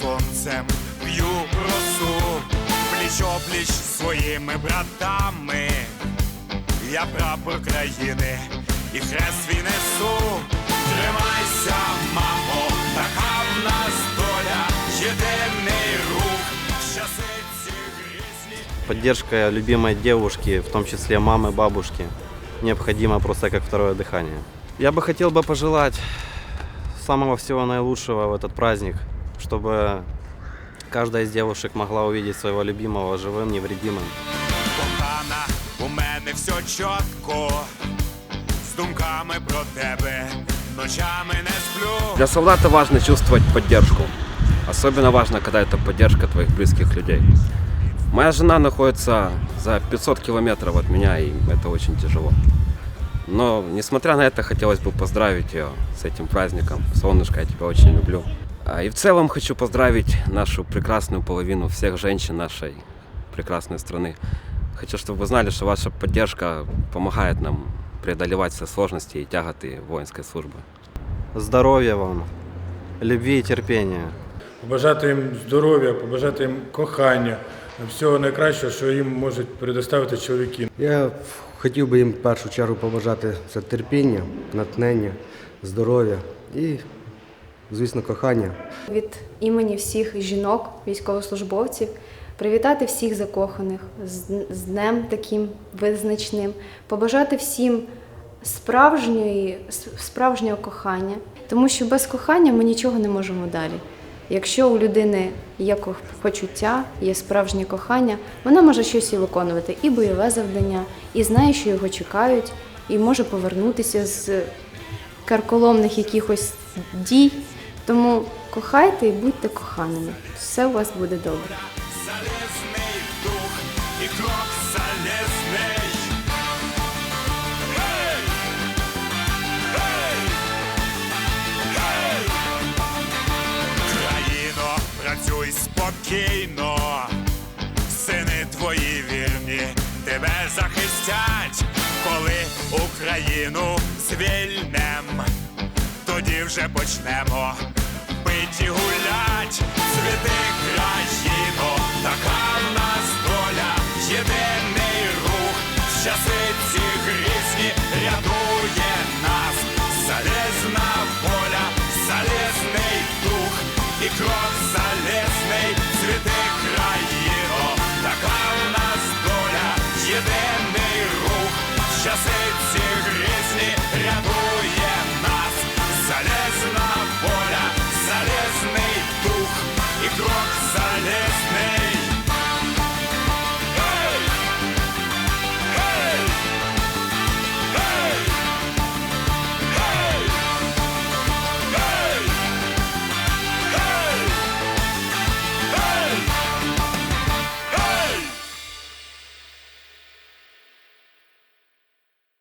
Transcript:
сонцем п'ю росу, пліч опліч зі своїми братами. Я прапор країни і хрест свій несу. Тримайся, мамо, така в нас доля, єдиний рух, в часи ці грізні. Поддержка любимой девушки, в том числе мамы, бабушки, необходима просто как второе дыхание. Я бы хотел бы пожелать самого всего наилучшего в этот праздник, Чтобы каждая из девушек могла увидеть своего любимого живым, невредимым. Кохана, у мене все чітко, з думками про тебе, ночами не сплю. Для солдата важно чувствовать поддержку. Особенно важно, когда это поддержка твоих близких людей. Моя жена находится за 500 километров от меня, и это очень тяжело. Но, несмотря на это, хотелось бы поздравить ее с этим праздником. Солнышко, я тебя очень люблю. А, И в целом хочу поздравить нашу прекрасную половину всех женщин нашей прекрасной страны. Хочу, чтобы вы знали, что ваша поддержка помогает нам преодолевать все сложности и тяготы воинской службы. Здоровья вам, любви и терпения. побажати їм здоров'я, побажати їм кохання, всього найкращого, що їм можуть предоставити чоловіки. Я хотів би їм в першу чергу побажати це терпіння, натхнення, здоров'я і, звісно, кохання. від імені всіх жінок, військовослужбовців, привітати всіх закоханих з, днем таким визначним, побажати всім справжньої, справжнього кохання, тому що без кохання ми нічого не можемо далі. Якщо у людини є почуття, є справжнє кохання, вона може щось і виконувати, і бойове завдання, і знає, що його чекають, і може повернутися з карколомних якихось дій. Тому кохайте і будьте коханими. Все у вас буде добре. Залізний дух і крок залізний. Гей! Працюй спокійно, сини твої вірні тебе захистять, коли Україну звільнем, тоді вже почнемо. Пить і гулять, цвіти країно, така в нас доля, єдиний рух, в часи ці грізні рятує нас, залізна воля, залізний дух. І крок